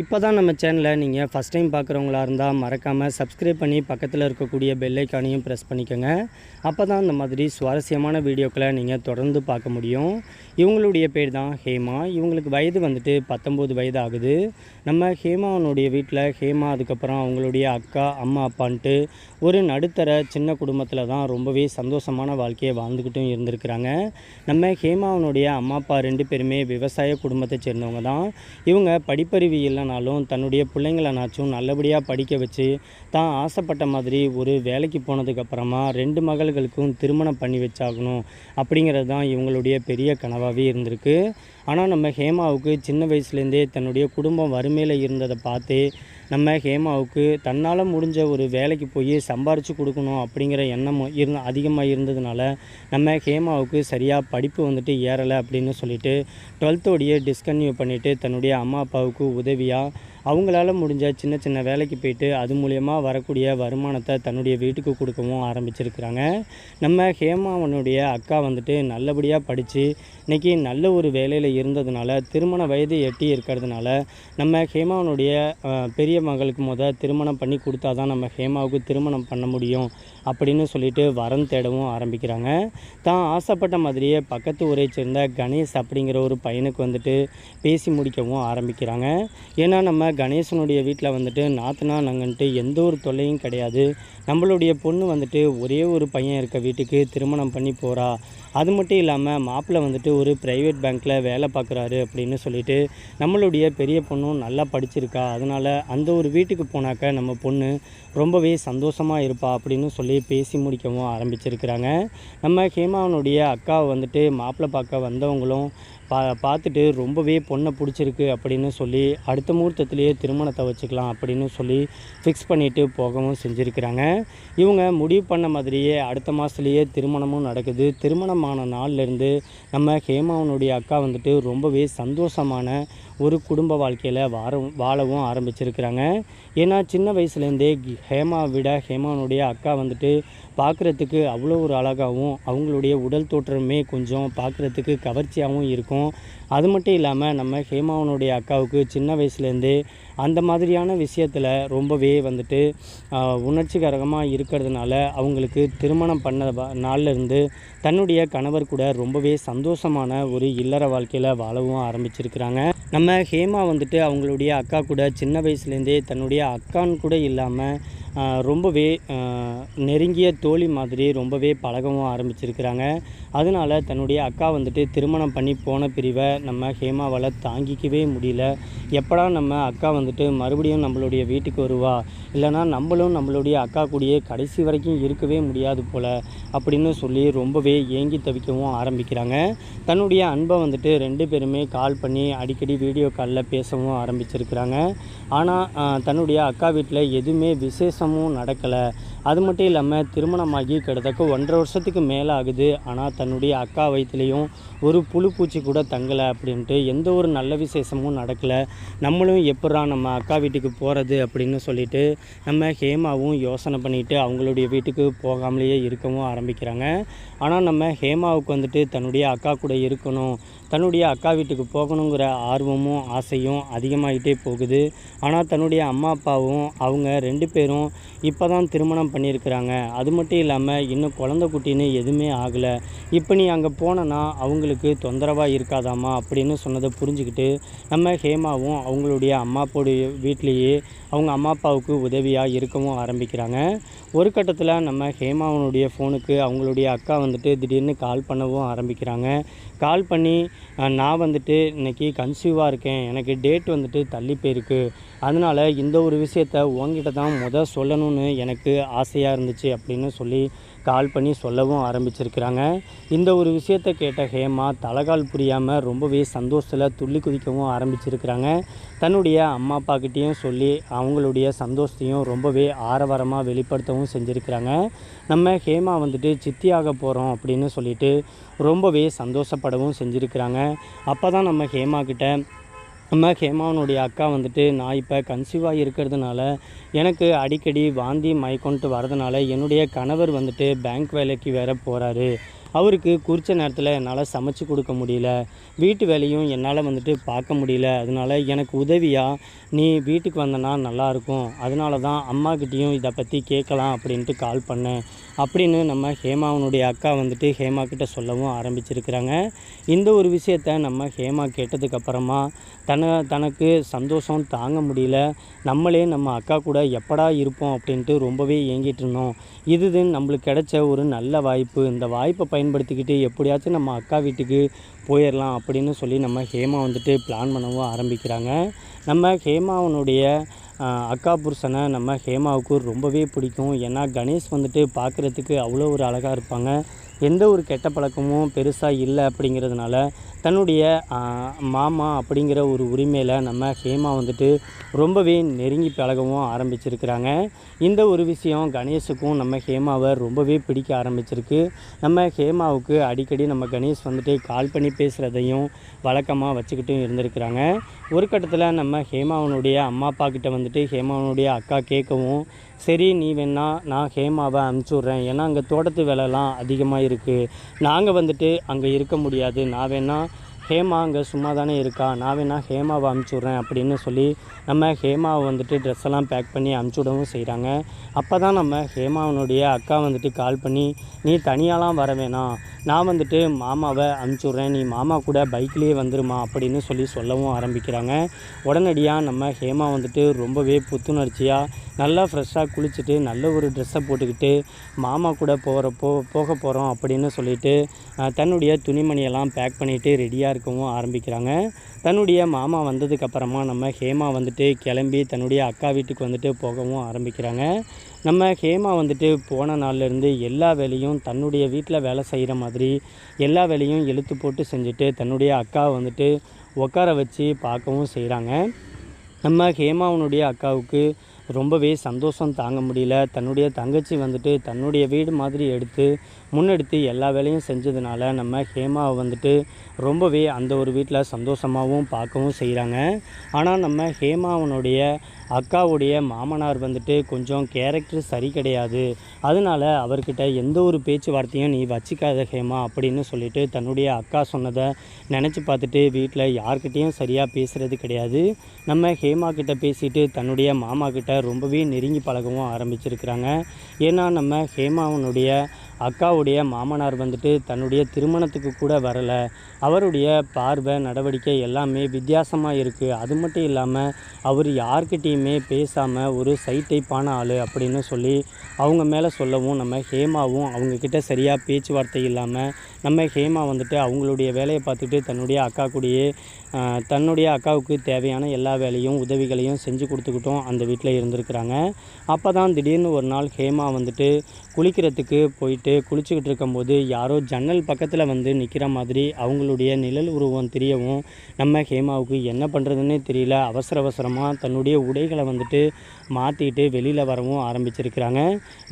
இப்போ தான் நம்ம சேனலை நீங்கள் ஃபஸ்ட் டைம் பார்க்குறவங்களா இருந்தால் மறக்காமல் சப்ஸ்கிரைப் பண்ணி பக்கத்தில் இருக்கக்கூடிய பெல்லைக்கானையும் ப்ரெஸ் பண்ணிக்கோங்க. அப்போ தான் இந்த மாதிரி சுவாரஸ்யமான வீடியோக்களை நீங்கள் தொடர்ந்து பார்க்க முடியும். இவங்களுடைய பேர் தான் ஹேமா. இவங்களுக்கு வயது வந்துட்டு பத்தொம்போது வயது ஆகுது. நம்ம ஹேமாவனுடைய வீட்டில் ஹேமா அதுக்கப்புறம் அவங்களுடைய அக்கா அம்மா அப்பான்ட்டு ஒரு நடுத்தர சின்ன குடும்பத்தில் தான் ரொம்பவே சந்தோஷமான வாழ்க்கையை வாழ்ந்துக்கிட்டும் இருந்திருக்கிறாங்க. நம்ம ஹேமாவனுடைய அம்மா அப்பா ரெண்டு பேருமே விவசாய குடும்பத்தை சேர்ந்தவங்க தான். இவங்க படிப்பறிவு இல்லைனாலும் தன்னுடைய பிள்ளைங்களனாச்சும் நல்லபடியாக படிக்க வச்சு தான் ஆசைப்பட்ட மாதிரி ஒரு வேலைக்கு போனதுக்கப்புறமா ரெண்டு மகள்களுக்கும் திருமணம் பண்ணி வச்சாகணும் அப்படிங்கிறது தான் இவங்களுடைய பெரிய கனவாகவே இருந்திருக்கு. ஆனால் நம்ம ஹேமாவுக்கு சின்ன வயசுலேருந்தே தன்னுடைய குடும்பம் வறுமையில் இருந்ததை பார்த்து நம்ம ஹேமாவுக்கு தன்னால் முடிஞ்ச ஒரு வேலைக்கு போய் சம்பாரித்து கொடுக்கணும் அப்படிங்கிற எண்ணம் இருந்த அதிகமாக இருந்ததுனால நம்ம ஹேமாவுக்கு சரியாக படிப்பு வந்துட்டு ஏறலை அப்படின்னு சொல்லிட்டு டுவெல்த்தோடைய டிஸ்கன்யூ பண்ணிவிட்டு தன்னுடைய அம்மா அப்பாவுக்கு உதவியாக அவங்களால முடிஞ்ச சின்ன சின்ன வேலைக்கு போயிட்டு அது மூலயமா வரக்கூடிய வருமானத்தை தன்னுடைய வீட்டுக்கு கொடுக்கவும் ஆரம்பிச்சிருக்கிறாங்க. நம்ம ஹேமாவனுடைய அக்கா வந்துட்டு நல்லபடியாக படித்து இன்றைக்கி நல்ல ஒரு வேலையில் இருந்ததுனால திருமண வயது எட்டி இருக்கிறதுனால நம்ம ஹேமாவனுடைய பெரிய மகளுக்கு முத திருமணம் பண்ணி கொடுத்தா தான் நம்ம ஹேமாவுக்கு திருமணம் பண்ண முடியும். அப்படின்னு சொல்லிட்டு வரம் தேடவும் ஆரம்பிக்கிறாங்க. தான் ஆசைப்பட்ட மாதிரியே பக்கத்து ஊரை சேர்ந்த கணேஷ் அப்படிங்கிற ஒரு பையனுக்கு வந்துட்டு பேசி முடிக்கவும் ஆரம்பிக்கிறாங்க. ஏன்னா நம்ம கணேசனுடைய வீட்டில் வந்துட்டு நாத்தனா நாங்கன்ட்டு எந்த ஒரு தொல்லையும் கிடையாது. நம்மளுடைய பொண்ணு வந்துட்டு ஒரே ஒரு பையன் இருக்க வீட்டுக்கு திருமணம் பண்ணி போகிறா அது மட்டும் இல்லாமல் மாப்பிள்ளை வந்துட்டு ஒரு ப்ரைவேட் பேங்க்கில் வேலை பார்க்குறாரு அப்படின்னு சொல்லிட்டு நம்மளுடைய பெரிய பொண்ணும் நல்லா படிச்சிருக்கா. அதனால் அந்த ஒரு வீட்டுக்கு போனாக்க நம்ம பொண்ணு ரொம்பவே சந்தோஷமாக இருப்பா அப்படின்னு சொல்லி பேசி முடிக்கவும் ஆரம்பிச்சிருக்கிறாங்க. நம்ம ஹேமாவனுடைய அக்காவை வந்துட்டு மாப்பிள்ளை பார்க்க வந்தவங்களும் பா பார்த்துட்டு ரொம்பவே பொண்ணை பிடிச்சிருக்கு அப்படின்னு சொல்லி அடுத்த முகூர்த்தத்துலேயே திருமணத்தை வச்சுக்கலாம் அப்படின்னு சொல்லி ஃபிக்ஸ் பண்ணிவிட்டு போகவும் செஞ்சுருக்கிறாங்க. இவங்க முடிவு பண்ண மாதிரியே அடுத்த மாதத்துலேயே திருமணமும் நடக்குது. திருமணமான நாள்லேருந்து நம்ம ஹேமாவனுடைய அக்கா வந்துட்டு ரொம்பவே சந்தோஷமான ஒரு குடும்ப வாழ்க்கையில் வார வாழவும் ஆரம்பிச்சிருக்கிறாங்க. ஏன்னா சின்ன வயசுலேருந்தே ஹேமா விட ஹேமானுடைய அக்கா வந்துட்டு பார்க்குறதுக்கு அவ்வளோ ஒரு அழகாகவும் அவங்களுடைய உடல் தோற்றமே கொஞ்சம் பார்க்குறதுக்கு கவர்ச்சியாகவும் இருக்கும். அது மட்டும் இல்லாமல் நம்ம ஹேமாவனுடைய அக்காவுக்கு சின்ன வயசுலேருந்தே அந்த மாதிரியான விஷயத்தில் ரொம்பவே வந்துட்டு உணர்ச்சிகரமாக இருக்கிறதுனால அவங்களுக்கு திருமணம் பண்ண வ- இருந்து தன்னுடைய கணவர் கூட ரொம்பவே சந்தோஷமான ஒரு இல்லற வாழ்க்கையில் வாழவும் ஆரம்பிச்சிருக்கிறாங்க. நம்ம ஹேமா வந்துட்டு அவங்களுடைய அக்கா கூட சின்ன வயசுலேருந்தே தன்னுடைய அக்கான்னு கூட இல்லாமல் ரொம்பவே நெருங்கிய தோழி மாதிரி ரொம்பவே பழகவும் ஆரம்பிச்சிருக்கிறாங்க. அதனால தன்னுடைய அக்கா வந்துட்டு திருமணம் பண்ணி போன பிரிவை நம்ம ஹேமாவால் தாங்கிக்கவே முடியல. எப்படா நம்ம அக்கா வந்துட்டு மறுபடியும் நம்மளுடைய வீட்டுக்கு வருவா? இல்லைனா நம்மளும் நம்மளுடைய அக்கா கூடயே கடைசி வரைக்கும் இருக்கவே முடியாது போல் அப்படின்னு சொல்லி ரொம்பவே ஏங்கி தவிக்கவும் ஆரம்பிக்கிறாங்க. தன்னுடைய அன்பை வந்துட்டு ரெண்டு பேருமே கால் பண்ணி அடிக்கடி வீடியோ காலில் பேசவும் ஆரம்பிச்சிருக்கிறாங்க. ஆனால் தன்னுடைய அக்கா வீட்டில் எதுவுமே விசேஷம் மாதமும் நடக்கலை. அது மட்டும் இல்லாமல் திருமணமாகி கிட்டத்தக்க ஒன்றரை வருஷத்துக்கு மேலே ஆகுது. ஆனால் தன்னுடைய அக்கா வயிற்றுலேயும் ஒரு புழு பூச்சி கூட தங்கலை அப்படின்ட்டு எந்த ஒரு நல்ல விசேஷமும் நடக்கலை. நம்மளும் எப்படா நம்ம அக்கா வீட்டுக்கு போகிறது அப்படின்னு சொல்லிட்டு நம்ம ஹேமாவும் யோசனை பண்ணிட்டு அவங்களுடைய வீட்டுக்கு போகாமலேயே இருக்கவும் ஆரம்பிக்கிறாங்க. ஆனால் நம்ம ஹேமாவுக்கு வந்துட்டு தன்னுடைய அக்கா கூட இருக்கணும் தன்னுடைய அக்கா வீட்டுக்கு போகணுங்கிற ஆர்வமும் ஆசையும் அதிகமாகிட்டே போகுது. ஆனால் தன்னுடைய அம்மா அப்பாவும் அவங்க ரெண்டு பேரும் இப்போ தான் திருமணம் பண்ணியிருக்கிறாங்க. அது மட்டும் இல்லாமல் இன்னும் குழந்த குட்டின்னு எதுவுமே ஆகலை. இப்போ நீ அங்கே போனனா அவங்களுக்கு தொந்தரவாக இருக்காதாம்மா அப்படின்னு சொன்னதை புரிஞ்சுக்கிட்டு நம்ம ஹேமாவும் அவங்களுடைய அம்மா அப்பாவுடைய வீட்லேயே அவங்க அம்மா அப்பாவுக்கு உதவியாக இருக்கவும் ஆரம்பிக்கிறாங்க. ஒரு கட்டத்தில் நம்ம ஹேமாவனுடைய ஃபோனுக்கு அவங்களுடைய அக்கா வந்துட்டு திடீர்னு கால் பண்ணவும் ஆரம்பிக்கிறாங்க. கால் பண்ணி நான் வந்துட்டு இன்னைக்கு கன்சீவாக இருக்கேன். எனக்கு டேட் வந்துட்டு தள்ளி போயிருக்கு. அதனால் இந்த ஒரு விஷயத்த உங்ககிட்ட தான் முத சொல்லணும்னு எனக்கு ஆசையாக இருந்துச்சு அப்படின்னு சொல்லி கால் பண்ணி சொல்லவும் ஆரம்பிச்சிருக்கிறாங்க. இந்த ஒரு விஷயத்த கேட்ட ஹேமா தலைகால் புரியாமல் ரொம்பவே சந்தோஷத்தில் துள்ளி குதிக்கவும் ஆரம்பிச்சிருக்கிறாங்க. தன்னுடைய அம்மா அப்பாக்கிட்டேயும் சொல்லி அவங்களுடைய சந்தோஷத்தையும் ரொம்பவே ஆரவாரமாக வெளிப்படுத்தவும் செஞ்சுருக்கிறாங்க. நம்ம ஹேமா வந்துட்டு சித்தியாக போகிறோம் அப்படின்னு சொல்லிட்டு ரொம்பவே சந்தோஷப்படவும் செஞ்சுருக்கிறாங்க. அப்போ தான் நம்ம ஹேமா கிட்ட நம்ம ஹேமாவனுடைய அக்கா வந்துட்டு நான் இப்போ கன்சீவாக இருக்கிறதுனால எனக்கு அடிக்கடி வாந்தி மயக்கொண்டு வரதுனால என்னுடைய கணவர் வந்துட்டு பேங்க் வேலைக்கு வேற போகிறாரு அவருக்கு குறித்த நேரத்தில் என்னால் சமைச்சு கொடுக்க முடியல. வீட்டு வேலையும் என்னால் வந்துட்டு பார்க்க முடியல. அதனால எனக்கு உதவியாக நீ வீட்டுக்கு வந்தனா நல்லாயிருக்கும் அதனால தான் அம்மாக்கிட்டேயும் இதை பற்றி கேட்கலாம் அப்படின்ட்டு கால் பண்ணேன். அப்படின்னு நம்ம ஹேமாவனுடைய அக்கா வந்துட்டு ஹேமா கிட்ட சொல்லவும் ஆரம்பிச்சிருக்கிறாங்க. இந்த ஒரு விஷயத்த நம்ம ஹேமா கேட்டதுக்கப்புறமா தன தனக்கு சந்தோஷம் தாங்க முடியல. நம்மளே நம்ம அக்கா கூட எப்படா இருப்போம்? அப்படின்ட்டு ரொம்பவே ஏங்கிட்டு இருந்தோம். இது நம்மளுக்கு கிடைச்ச ஒரு நல்ல வாய்ப்பு. இந்த வாய்ப்பை பயன்படுத்திக்கிட்டு எப்படியாச்சும் நம்ம அக்கா வீட்டுக்கு போயிடலாம் அப்படின்னு சொல்லி நம்ம ஹேமா வந்துட்டு பிளான் பண்ணவும் ஆரம்பிக்கிறாங்க. நம்ம ஹேமாவனுடைய அக்கா புருஷனை நம்ம ஹேமாவுக்கு ரொம்பவே பிடிக்கும். ஏன்னா கணேஷ் வந்துட்டு பார்க்குறதுக்கு அவ்வளோ ஒரு அழகாக இருப்பாங்க. எந்த ஒரு கெட்ட பழக்கமும் பெருசாக இல்லை அப்படிங்கிறதுனால தன்னுடைய மாமா அப்படிங்கிற ஒரு உரிமையில் நம்ம ஹேமா வந்துட்டு ரொம்பவே நெருங்கி பழகவும் ஆரம்பிச்சிருக்கிறாங்க. இந்த ஒரு விஷயம் கணேஷுக்கும் நம்ம ஹேமாவை ரொம்பவே பிடிக்க ஆரம்பிச்சிருக்கு. நம்ம ஹேமாவுக்கு அடிக்கடி நம்ம கணேஷ் வந்துட்டு கால் பண்ணி பேசுகிறதையும் வழக்கமாக வச்சுக்கிட்டும் இருந்திருக்கிறாங்க. ஒரு கட்டத்தில் நம்ம ஹேமாவனுடைய அம்மா அப்பா கிட்ட வந்துட்டு ஹேமாவனுடைய அக்கா கேட்கவும் சரி நீ வேணா நான் ஹேமாவை அனுப்பிச்சி விட்றேன் ஏன்னா அங்கே தோட்டத்து வேலைலாம் அதிகமாக இருக்குது நாங்கள் வந்துட்டு அங்கே இருக்க முடியாது. நான் வேணா ஹேமா அங்கே சும்மா தானே இருக்கா? நான் வேணா ஹேமாவை அமுச்சு விட்றேன் அப்படின்னு சொல்லி நம்ம ஹேமாவை வந்துட்டு ட்ரெஸ் எல்லாம் பேக் பண்ணி அமுச்சு விடவும் செய்கிறாங்க அப்போ தான் நம்ம ஹேமாவனுடைய அக்கா வந்துட்டு கால் பண்ணி நீ தனியாலாம் வர வேணாம். நான் வந்துட்டு மாமாவை அமுச்சு விட்றேன் நீ மாமா கூட பைக்லேயே வந்துருமா? அப்படின்னு சொல்லி சொல்லவும் ஆரம்பிக்கிறாங்க. உடனடியாக நம்ம ஹேமா வந்துட்டு ரொம்பவே புத்துணர்ச்சியாக நல்லா ஃப்ரெஷ்ஷாக குளிச்சுட்டு நல்ல ஒரு ட்ரெஸ்ஸை போட்டுக்கிட்டு மாமா கூட போகிறப்போ போக போகிறோம் அப்படின்னு சொல்லிட்டு தன்னுடைய துணிமணியெல்லாம் பேக் பண்ணிவிட்டு ரெடியாக இருக்கவும் ஆரம்பிக்கிறாங்க. தன்னுடைய மாமா வந்ததுக்கப்புறமா நம்ம ஹேமா வந்துட்டு கிளம்பி தன்னுடைய அக்கா வீட்டுக்கு வந்துட்டு போகவும் ஆரம்பிக்கிறாங்க. நம்ம ஹேமா வந்துட்டு போன நாள்லேருந்து எல்லா வேலையும் தன்னுடைய வீட்டில் வேலை செய்கிற மாதிரி எல்லா வேலையும் இழுத்து போட்டு செஞ்சுட்டு தன்னுடைய அக்கா வந்துட்டு உட்கார வச்சு பார்க்கவும் செய்கிறாங்க நம்ம ஹேமாவனுடைய அக்காவுக்கு ரொம்பவே சந்தோஷம் தாங்க முடியல. தன்னுடைய தங்கச்சி வந்துட்டு தன்னுடைய வீடு மாதிரி எடுத்து முன்னெடுத்து எல்லா வேலையும் செஞ்சதுனால நம்ம ஹேமாவை வந்துட்டு ரொம்பவே அந்த ஒரு வீட்டில் சந்தோஷமாகவும் பார்க்கவும் செய்கிறாங்க. ஆனால் நம்ம ஹேமாவனுடைய அக்காவுடைய மாமனார் வந்துட்டு கொஞ்சம் கேரக்டர் சரி கிடையாது. அதனால அவர்கிட்ட எந்த ஒரு பேச்சுவார்த்தையும் நீ வச்சுக்காத ஹேமா அப்படின்னு சொல்லிட்டு தன்னுடைய அக்கா சொன்னதை நினச்சி பார்த்துட்டு வீட்டில் யார்கிட்டேயும் சரியாக பேசுகிறது கிடையாது. நம்ம ஹேமா கிட்ட பேசிட்டு தன்னுடைய மாமா கிட்ட ரொம்பவே நெருங்கி பழகவும் ஆரம்பிச்சிருக்கிறாங்க. ஏன்னா நம்ம ஹேமாவனுடைய அக்காவுடைய மாமனார் வந்துட்டு தன்னுடைய திருமணத்துக்கு கூட வரலை. அவருடைய பார்வை நடவடிக்கை எல்லாமே வித்தியாசமாக இருக்குது அது மட்டும் இல்லாமல் அவர் யார்கிட்டேயுமே பேசாமல் ஒரு சைட்டைப்பான ஆள் அப்படின்னு சொல்லி அவங்க மேலே சொல்லவும் நம்ம ஹேமாவும் அவங்கக்கிட்ட சரியாக பேச்சுவார்த்தை இல்லாமல் நம்ம ஹேமா வந்துட்டு அவங்களுடைய வேலையை பார்த்துட்டு தன்னுடைய அக்கா கூடயே தன்னுடைய அக்காவுக்கு தேவையான எல்லா வேலையும் உதவிகளையும் செஞ்சு கொடுத்துக்கிட்டும் அந்த வீட்டில் இருந்திருக்கிறாங்க. அப்போ தான் திடீர்னு ஒரு நாள் ஹேமா வந்துட்டு குளிக்கிறதுக்கு போயிட்டு குளிச்சுக்கிட்டு இருக்கும்போது யாரோ ஜன்னல் பக்கத்தில் வந்து நிற்கிற மாதிரி அவங்களுடைய நிழல் உருவம் தெரியவும் நம்ம ஹேமாவுக்கு என்ன பண்ணுறதுன்னே தெரியல. அவசர அவசரமாக தன்னுடைய உடைகளை வந்துட்டு மாற்றிட்டு வெளியில் வரவும் ஆரம்பிச்சிருக்கிறாங்க.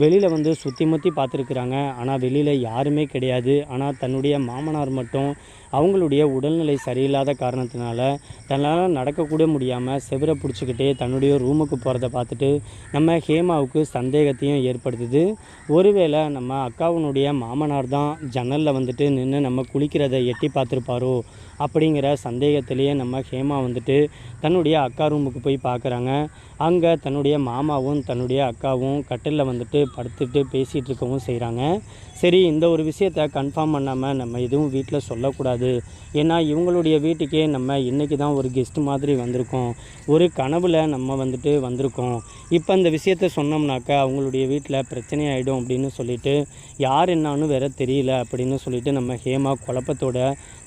வெளியில் வந்து சுற்றி முற்றி பார்த்துருக்குறாங்க. ஆனால் வெளியில் யாருமே கிடையாது. ஆனால் தன்னுடைய மாமனார் மட்டும் அவங்களுடைய உடல்நிலை சரியில்லாத காரணத்தினால தன்னால் நடக்கக்கூட முடியாமல் செவரை பிடிச்சிக்கிட்டே தன்னுடைய ரூமுக்கு போகிறத பார்த்துட்டு நம்ம ஹேமாவுக்கு சந்தேகத்தையும் ஏற்படுத்துது. ஒருவேளை நம்ம அக்காவினுடைய மாமனார் தான் ஜன்னலில் வந்துட்டு நின்று நம்ம குளிக்கிறதை எட்டி பார்த்துருப்பாரோ அப்படிங்கிற சந்தேகத்திலேயே நம்ம ஹேமா வந்துட்டு தன்னுடைய அக்கா ரூமுக்கு போய் பார்க்குறாங்க. அங்கே தன்னுடைய மாமாவும் தன்னுடைய அக்காவும் கட்டிலில் வந்துட்டு படுத்துட்டு பேசிகிட்டு இருக்கவும் செய்கிறாங்க சரி இந்த ஒரு விஷயத்த கன்ஃபார்ம் பண்ணாமல் நம்ம எதுவும் வீட்டில் சொல்லக்கூடாது. ஏன்னா இவங்களுடைய வீட்டுக்கே நம்ம இன்றைக்கி தான் ஒரு கெஸ்ட் மாதிரி வந்திருக்கோம். ஒரு கனவில் நம்ம வந்துட்டு வந்திருக்கோம். இப்போ இந்த விஷயத்த சொன்னோம்னாக்கா அவங்களுடைய வீட்டில் பிரச்சனை ஆகிடும் அப்படின்னு சொல்லிட்டு யார் என்னான்னு வேற தெரியல அப்படின்னு சொல்லிட்டு நம்ம ஹேமா குழப்பத்தோட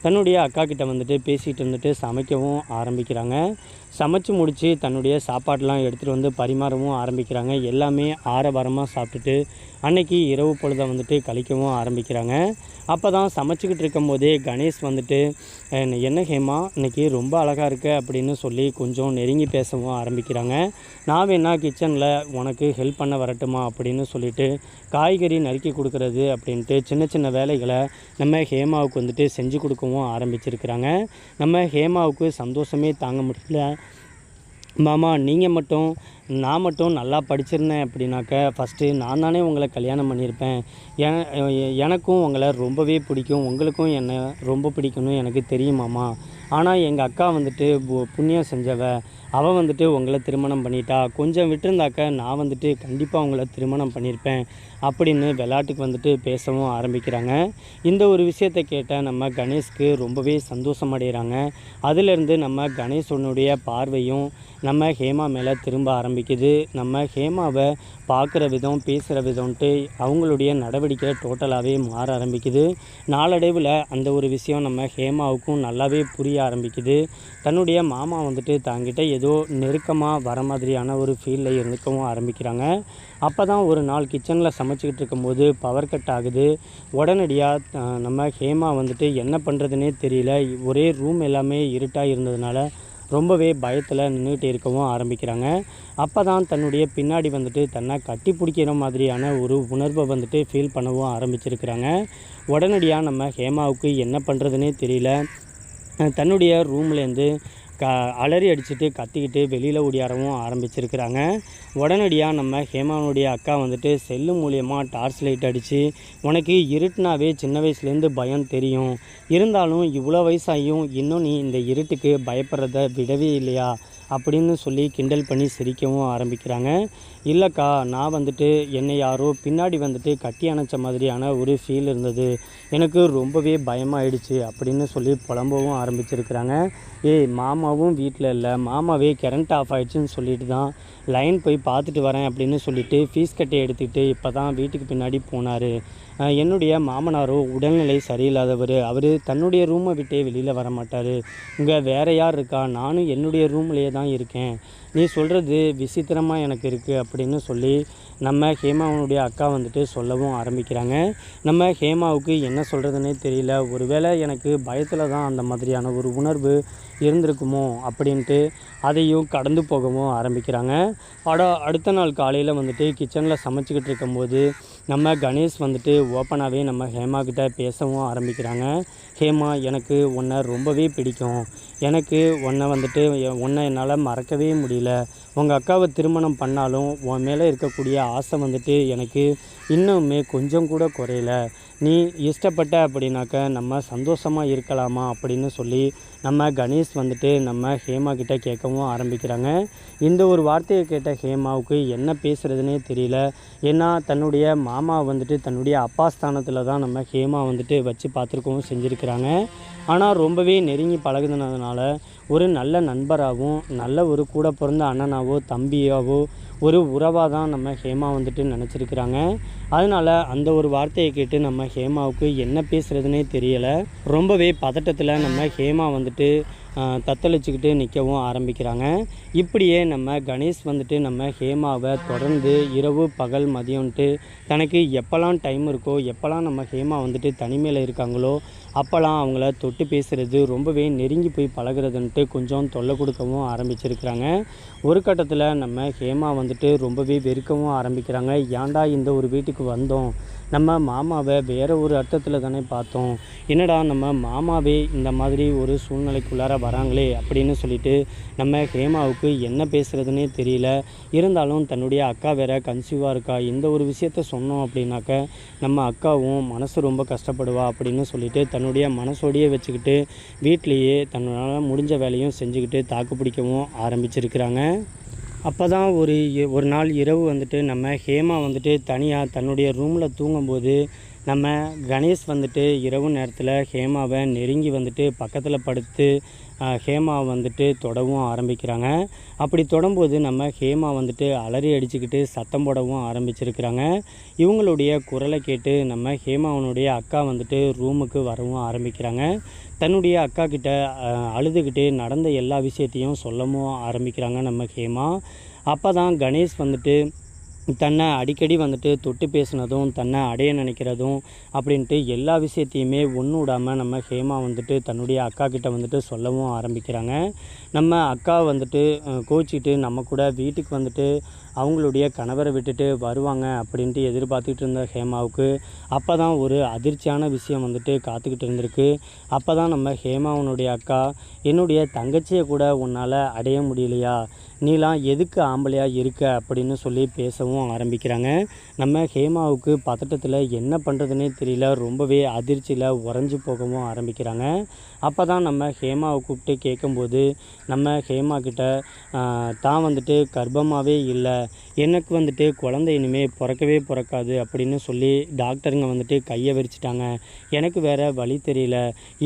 தன்னுடைய அக்கா கிட்ட வந்துட்டு பேசிகிட்டு இருந்துட்டு சமைக்கவும் ஆரம்பிக்கிறாங்க. சமைச்சு முடித்து தன்னுடைய சாப்பாடெலாம் எடுத்துகிட்டு வந்து பரிமாறவும் ஆரம்பிக்கிறாங்க. எல்லாமே ஆரவாரமாக சாப்பிட்டுட்டு அன்னைக்கு இரவு பொழுதை வந்துட்டு கழிக்கவும் ஆரம்பிக்கிறாங்க. அப்போ தான் சமைச்சிக்கிட்டு இருக்கும்போதே கணேஷ் வந்துட்டு "என்ன- ஹேமா இன்னைக்கு ரொம்ப அழகாக இருக்க அப்படின்னு சொல்லி கொஞ்சம் நெருங்கி பேசவும் ஆரம்பிக்கிறாங்க. நான் வேணா கிச்சனில் உனக்கு ஹெல்ப் பண்ண வரட்டுமா? அப்படின்னு சொல்லிட்டு காய்கறி நறுக்கி கொடுக்குறது அப்படின்ட்டு சின்ன சின்ன வேலைகளை நம்ம ஹேமாவுக்கு வந்துட்டு செஞ்சு கொடுக்கவும் ஆரம்பிச்சிருக்கிறாங்க. நம்ம ஹேமாவுக்கு சந்தோஷமே தாங்க முடியல. மாமா நீங்கள் மட்டும் நான் மட்டும் நல்லா படிச்சிருந்தேன் அப்படின்னாக்க ஃபஸ்ட்டு நான் தானே உங்களை கல்யாணம் பண்ணியிருப்பேன். எனக்கும் உங்களை ரொம்பவே பிடிக்கும். உங்களுக்கும் என்னை ரொம்ப பிடிக்கும்னு எனக்கு தெரியுமாம்மா ஆனால் எங்கள் அக்கா வந்துட்டு பு- புண்ணியம் செஞ்சவ. அவள் வந்துட்டு உங்களை திருமணம் பண்ணிட்டா. கொஞ்சம் விட்டுருந்தாக்க நான் வந்துட்டு கண்டிப்பாக உங்களை திருமணம் பண்ணியிருப்பேன் அப்படின்னு விளாட்டுக்கு வந்துட்டு பேசவும் ஆரம்பிக்கிறாங்க. இந்த ஒரு விஷயத்தை கேட்ட நம்ம கணேஷ்க்கு ரொம்பவே சந்தோஷமடைகிறாங்க அதிலிருந்து நம்ம கணேஷனுடைய பார்வையும் நம்ம ஹேமா மேலே திரும்ப ஆரம்பிக்குது. நம்ம ஹேமாவை பார்க்குற விதம் பேசுகிற விதம்ன்ட்டு அவங்களுடைய நடவடிக்கை டோட்டலாகவே மாற ஆரம்பிக்குது. நாளடைவில் அந்த ஒரு விஷயம் நம்ம ஹேமாவுக்கும் நல்லாவே புரிய ஆரம்பிக்குது. தன்னுடைய மாமா வந்துட்டு தாங்கிட்ட ஏதோ நெருக்கமாக வர மாதிரியான ஒரு ஃபீலில் இருந்துக்கவும் ஆரம்பிக்கிறாங்க. அப்போ தான் ஒரு நாள் கிச்சனில் சமைச்சிக்கிட்டு இருக்கும்போது பவர் கட் ஆகுது. உடனடியாக நம்ம ஹேமா வந்துட்டு என்ன பண்ணுறதுனே தெரியல. ஒரே ரூம் எல்லாமே இருட்டாக இருந்ததுனால ரொம்பவே பயத்தில் நின்றுட்டு இருக்கவும் ஆரம்பிக்கிறாங்க. அப்போ தான் தன்னுடைய பின்னாடி வந்துட்டு தன்னை கட்டி பிடிக்கிற மாதிரியான ஒரு உணர்வை வந்துட்டு ஃபீல் பண்ணவும் ஆரம்பிச்சிருக்கிறாங்க. உடனடியாக நம்ம ஹேமாவுக்கு என்ன பண்ணுறதுனே தெரியல. தன்னுடைய ரூம்லேருந்து க அலறி அடிச்சுட்டு கத்திக்கிட்டு வெளியில் ஓடியாரவும் ஆரம்பிச்சிருக்கிறாங்க. உடனடியாக நம்ம ஹேமானுடைய அக்கா வந்துட்டு செல்லு மூலியமாக டார்ச் லைட் அடித்து உனக்கு இருட்டுனாவே சின்ன வயசுலேருந்து பயம் தெரியும். இருந்தாலும் இவ்வளோ வயசாகியும் இன்னும் நீ இந்த இருட்டுக்கு பயப்படுறத விடவே இல்லையா? அப்படின்னு சொல்லி கிண்டல் பண்ணி சிரிக்கவும் ஆரம்பிக்கிறாங்க. இல்லைக்கா நான் வந்துட்டு என்னை யாரோ பின்னாடி வந்துட்டு கட்டி அணைச்ச மாதிரியான ஒரு ஃபீல் இருந்தது. எனக்கு ரொம்பவே பயமாயிடுச்சு அப்படின்னு சொல்லி புலம்பவும் ஆரம்பிச்சிருக்கிறாங்க. ஏய் மாமாவும் வீட்டில் இல்லை. மாமாவே கரண்ட் ஆஃப் ஆகிடுச்சின்னு சொல்லிட்டு தான் லைன் போய் பார்த்துட்டு வரேன் அப்படின்னு சொல்லிட்டு ஃபீஸ் கட்டி எடுத்துக்கிட்டு இப்போ தான் வீட்டுக்கு பின்னாடி போனார். என்னுடைய மாமனாரோ உடல்நிலை சரியில்லாதவர். அவர் தன்னுடைய ரூமை விட்டே வெளியில் வர மாட்டார் இங்கே வேற யார் இருக்கா? நானும் என்னுடைய ரூம்லேயே தான் இருக்கேன். நீ சொல்கிறது விசித்திரமாக எனக்கு இருக்குது அப்படின்னு சொல்லி நம்ம ஹேமாவனுடைய அக்கா வந்துட்டு சொல்லவும் ஆரம்பிக்கிறாங்க. நம்ம ஹேமாவுக்கு என்ன சொல்கிறதுனே தெரியல. ஒருவேளை எனக்கு பயத்தில் தான் அந்த மாதிரியான ஒரு உணர்வு இருந்திருக்குமோ அப்படின்ட்டு அதையும் கடந்து போகவும் ஆரம்பிக்கிறாங்க. அட அடுத்த நாள் காலையில் வந்துட்டு கிச்சனில் சமைச்சிக்கிட்டு இருக்கும்போது நம்ம கணேஷ் வந்துட்டு ஓப்பனாகவே நம்ம ஹேமா கிட்ட பேசவும் ஆரம்பிக்கிறாங்க. ஹேமா எனக்கு உன்னை ரொம்பவே பிடிக்கும். எனக்கு உன்னை வந்துட்டு உன்னை என்னால் மறக்கவே முடியல. உங்கள் அக்காவை திருமணம் பண்ணாலும் உன் மேலே இருக்கக்கூடிய ஆசை வந்துட்டு எனக்கு இன்னுமே கொஞ்சம் கூட குறையல. நீ இஷ்டப்பட்ட அப்படின்னாக்க நம்ம சந்தோஷமாக இருக்கலாமா அப்படின்னு சொல்லி நம்ம கணேஷ் வந்துட்டு நம்ம ஹேமா கிட்ட கேட்கவும் ஆரம்பிக்கிறாங்க. இந்த ஒரு வார்த்தையை கேட்ட ஹேமாவுக்கு என்ன பேசுகிறதுனே தெரியல. ஏன்னா தன்னுடைய மாமா வந்துட்டு தன்னுடைய அப்பா ஸ்தானத்தில் தான் நம்ம ஹேமா வந்துட்டு வச்சு பார்த்துருக்கவும் செஞ்சுருக்கிறாங்க. ஆனால் ரொம்பவே நெருங்கி பழகுனதுனால ஒரு நல்ல நண்பராகவும் நல்ல ஒரு கூட பிறந்த அண்ணனாவோ தம்பியாவோ ஒரு உறவாக தான் நம்ம ஹேமா வந்துட்டு நினச்சிருக்கிறாங்க. அதனால் அந்த ஒரு வார்த்தையை கேட்டு நம்ம ஹேமாவுக்கு என்ன பேசுகிறதுனே தெரியலை. ரொம்பவே பதட்டத்தில் நம்ம ஹேமா வந்துட்டு தத்தளிச்சுக்கிட்டு நிற்கவும் ஆரம்பிக்கிறாங்க. இப்படியே நம்ம கணேஷ் வந்துட்டு நம்ம ஹேமாவை தொடர்ந்து இரவு பகல் மதியம்ட்டு தனக்கு எப்போல்லாம் டைம் இருக்கோ எப்போல்லாம் நம்ம ஹேமா வந்துட்டு தனிமையில் இருக்காங்களோ அப்போல்லாம் அவங்கள தொட்டு பேசுகிறது ரொம்பவே நெருங்கி போய் பழகுறதுன்ட்டு கொஞ்சம் தொல்லை கொடுக்கவும் ஆரம்பிச்சிருக்கிறாங்க. ஒரு கட்டத்தில் நம்ம ஹேமா வந்துட்டு ரொம்பவே வெறுக்கவும் ஆரம்பிக்கிறாங்க. ஏன்டா இந்த ஒரு வீட்டுக்கு வந்தோம். நம்ம மாமாவை வேறு ஒரு அர்த்தத்தில் தானே பார்த்தோம். என்னடா நம்ம மாமாவே இந்த மாதிரி ஒரு சூழ்நிலைக்குள்ளார வராங்களே அப்படின்னு சொல்லிட்டு நம்ம ஹேமாவுக்கு என்ன பேசுகிறதுனே தெரியல. இருந்தாலும் தன்னுடைய அக்கா வேற கன்சீவாக இருக்கா? இந்த ஒரு விஷயத்த சொன்னோம் அப்படின்னாக்க நம்ம அக்காவும் மனசு ரொம்ப கஷ்டப்படுவா அப்படின்னு சொல்லிட்டு தன்னுடைய மனசோடையே வச்சுக்கிட்டு வீட்லேயே தன்னால் முடிஞ்ச வேலையும் செஞ்சுக்கிட்டு தாக்கு பிடிக்கவும் ஆரம்பிச்சிருக்கிறாங்க. அப்போ தான் ஒரு இ- ஒரு நாள் இரவு வந்துட்டு நம்ம ஹேமா வந்துட்டு தனியாக தன்னுடைய ரூமில் தூங்கும்போது நம்ம கணேஷ் வந்துட்டு இரவு நேரத்தில் ஹேமாவை நெருங்கி வந்துட்டு பக்கத்தில் படுத்து ஹேமா வந்துட்டு தொடவும் ஆரம்பிக்கிறாங்க. அப்படி தொடும்போது நம்ம ஹேமா வந்துட்டு அலறி அடிச்சுக்கிட்டு சத்தம் போடவும் ஆரம்பிச்சிருக்கிறாங்க. இவங்களுடைய குரலை கேட்டு நம்ம ஹேமாவனுடைய அக்கா வந்துட்டு ரூமுக்கு வரவும் ஆரம்பிக்கிறாங்க. தன்னுடைய அக்கா கிட்ட அழுதுகிட்டு நடந்த எல்லா விஷயத்தையும் சொல்லவும் ஆரம்பிக்கிறாங்க நம்ம ஹேமா. அப்போ தான் கணேஷ் வந்துட்டு தன்னை அடிக்கடி வந்துட்டு தொட்டு பேசுனதும் தன்னை அடைய நினைக்கிறதும் அப்படின்ட்டு எல்லா விஷயத்தையுமே ஒன்று விடாமல் நம்ம ஹேமா வந்துட்டு தன்னுடைய அக்கா கிட்ட வந்துட்டு சொல்லவும் ஆரம்பிக்கிறாங்க. நம்ம அக்கா வந்துட்டு கோச்சிக்கிட்டு நம்ம கூட வீட்டுக்கு வந்துட்டு அவங்களுடைய கணவரை விட்டுட்டு வருவாங்க அப்படின்ட்டு எதிர்பார்த்துக்கிட்டு இருந்த ஹேமாவுக்கு அப்போ தான் ஒரு அதிர்ச்சியான விஷயம் வந்துட்டு காத்துக்கிட்டு இருந்திருக்கு. அப்போ தான் நம்ம ஹேமாவனுடைய அக்கா என்னுடைய தங்கச்சியை கூட உன்னால் அடைய முடியலையா? நீலாம் எதுக்கு ஆம்பளையாக இருக்க? அப்படின்னு சொல்லி பேசவும் ஆரம்பிக்கிறாங்க. நம்ம ஹேமாவுக்கு பதட்டத்தில் என்ன பண்ணுறதுனே தெரியல ரொம்பவே அதிர்ச்சியில் உறைஞ்சி போகவும் ஆரம்பிக்கிறாங்க. அப்போ தான் நம்ம ஹேமாவை கூப்பிட்டு கேட்கும்போது நம்ம ஹேமா கிட்ட தான் வந்துட்டு கர்ப்பமாகவே இல்லை. எனக்கு வந்துட்டு குழந்தை இனிமேல் பிறக்கவே பிறக்காது அப்படின்னு சொல்லி டாக்டருங்க வந்துட்டு கையை விரிச்சிட்டாங்க. எனக்கு வேறு வழி தெரியல.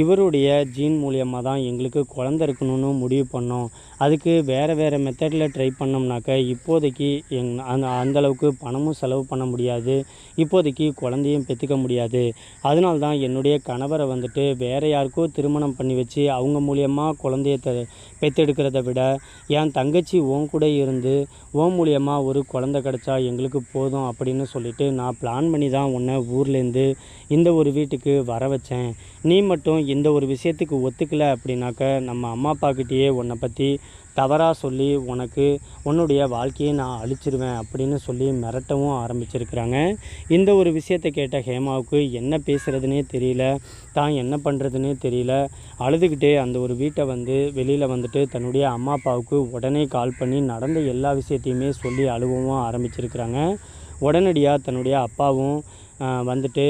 இவருடைய ஜீன் மூலியமாக தான் எங்களுக்கு குழந்தை இருக்கணும்னு முடிவு பண்ணோம். அதுக்கு வேறு வேறு மெத்தடில் ட்ரை பண்ணோம்னாக்க இப்போதைக்கு எங் அந்த அந்தளவுக்கு பணமும் செலவு பண்ண முடியாது. இப்போதைக்கு குழந்தையும் பெற்றுக்க முடியாது. அதனால்தான் என்னுடைய கணவரை வந்துட்டு வேறு யாருக்கோ திருமணம் பண்ணி வச்சு அவங்க மூலியமாக குழந்தைய த பெற்றெடுக்கிறத விட என் தங்கச்சி உன் கூட இருந்து உன் மூலியமாக ஒரு குழந்தை கிடச்சா எங்களுக்கு போதும் அப்படின்னு சொல்லிட்டு நான் பிளான் பண்ணி தான் உன்னை ஊர்லேருந்து இந்த ஒரு வீட்டுக்கு வர வச்சேன். நீ மட்டும் இந்த ஒரு விஷயத்துக்கு ஒத்துக்கலை அப்படின்னாக்க நம்ம அம்மா அப்பாக்கிட்டேயே உன்னை பற்றி தவறாக சொல்லி உனக்கு உன்னுடைய வாழ்க்கையை நான் அழிச்சிருவேன் அப்படின்னு சொல்லி மிரட்டவும் ஆரம்பிச்சிருக்கிறாங்க. இந்த ஒரு விஷயத்தை கேட்ட ஹேமாவுக்கு என்ன பேசுகிறதுனே தெரியல. தான் என்ன பண்ணுறதுனே தெரியல. அழுதுகிட்டே அந்த ஒரு வீட்டை வந்து வெளியில் வந்துட்டு தன்னுடைய அம்மா அப்பாவுக்கு உடனே கால் பண்ணி நடந்த எல்லா விஷயத்தையுமே சொல்லி அழுவவும் ஆரம்பிச்சிருக்கிறாங்க. உடனடியாக தன்னுடைய அப்பாவும் வந்துட்டு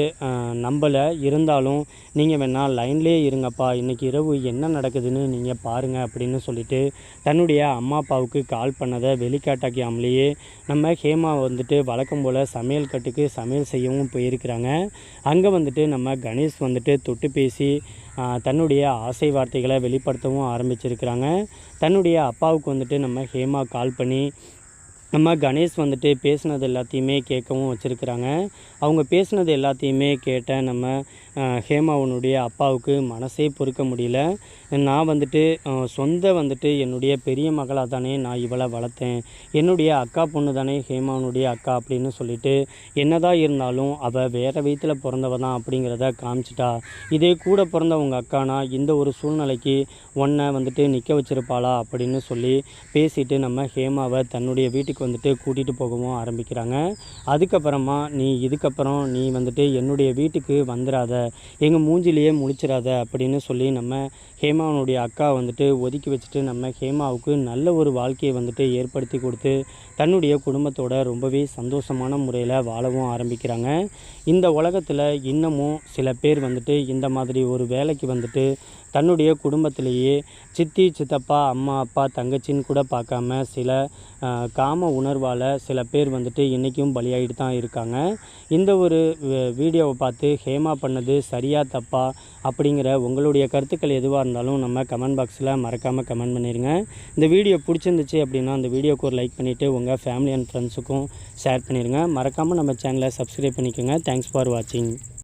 நம்பலை. இருந்தாலும் நீங்கள் வேணால் லைன்லேயே இருங்கப்பா. இன்றைக்கி இரவு என்ன நடக்குதுன்னு நீங்கள் பாருங்கள் அப்படின்னு சொல்லிட்டு தன்னுடைய அம்மா அப்பாவுக்கு கால் பண்ணதை வெளிக்காட்டாக்காமலேயே நம்ம ஹேமா வந்துட்டு வழக்கம் போல் சமையல் கட்டுக்கு சமையல் செய்யவும் போயிருக்கிறாங்க. அங்கே வந்துட்டு நம்ம கணேஷ் வந்துட்டு தொட்டு பேசி தன்னுடைய ஆசை வார்த்தைகளை வெளிப்படுத்தவும் ஆரம்பிச்சிருக்கிறாங்க. தன்னுடைய அப்பாவுக்கு வந்துட்டு நம்ம ஹேமா கால் பண்ணி நம்ம கணேஷ் வந்துட்டு பேசுனது எல்லாத்தையுமே கேட்கவும் வச்சுருக்குறாங்க. அவங்க பேசுனது எல்லாத்தையுமே கேட்ட நம்ம ஹேமாவனுடைய அப்பாவுக்கு மனசே பொறுக்க முடியல. நான் வந்துட்டு சொந்த வந்துட்டு என்னுடைய பெரிய மகளாக தானே நான் இவளை வளர்த்தேன். என்னுடைய அக்கா பொண்ணு தானே ஹேமாவனுடைய அக்கா அப்படின்னு சொல்லிட்டு என்னதான் இருந்தாலும் அவள் வேறு வயிற்றில் பிறந்தவ தான் அப்படிங்கிறத காமிச்சிட்டா. இதே கூட பிறந்த உங்கள் அக்கானா இந்த ஒரு சூழ்நிலைக்கு ஒன்றை வந்துட்டு நிற்க வச்சிருப்பாளா அப்படின்னு சொல்லி பேசிட்டு நம்ம ஹேமாவை தன்னுடைய வீட்டுக்கு வந்துட்டு கூட்டிகிட்டு போகவும் ஆரம்பிக்கிறாங்க. அதுக்கப்புறமா நீ இதுக்கப்புறம் நீ வந்துட்டு என்னுடைய வீட்டுக்கு வந்துடாத. எங்கள் மூஞ்சிலேயே முழிச்சிடாத அப்படின்னு சொல்லி நம்ம ஹேமாவனுடைய அக்கா வந்துட்டு ஒதுக்கி வச்சுட்டு நம்ம ஹேமாவுக்கு நல்ல ஒரு வாழ்க்கையை வந்துட்டு ஏற்படுத்தி கொடுத்து தன்னுடைய குடும்பத்தோட ரொம்பவே சந்தோஷமான முறையில் வாழவும் ஆரம்பிக்கிறாங்க. இந்த உலகத்தில் இன்னமும் சில பேர் வந்துட்டு இந்த மாதிரி ஒரு வேலைக்கு வந்துட்டு தன்னுடைய குடும்பத்திலேயே சித்தி சித்தப்பா அம்மா அப்பா தங்கச்சின்னு கூட பார்க்காம சில காம உணர்வால் சில பேர் வந்துட்டு இன்றைக்கும் பலியாகிட்டு தான் இருக்காங்க. இந்த ஒரு வீடியோவை பார்த்து ஹேமா பண்ணது சரியா தப்பா அப்படிங்கிற உங்களுடைய கருத்துக்கள் எதுவாக இருந்தாலும் நம்ம கமெண்ட் பாக்ஸில் மறக்காமல் கமெண்ட் பண்ணிடுங்க இந்த வீடியோ பிடிச்சிருந்துச்சு அப்படின்னா அந்த வீடியோக்கு ஒரு லைக் பண்ணிவிட்டு உங்கள் ஃபேமிலி அண்ட் ஃப்ரெண்ட்ஸுக்கும் ஷேர் பண்ணிடுங்க மறக்காமல் நம்ம சேனலை சப்ஸ்கிரைப் பண்ணிக்கோங்க. தேங்க்ஸ் ஃபார் வாட்சிங்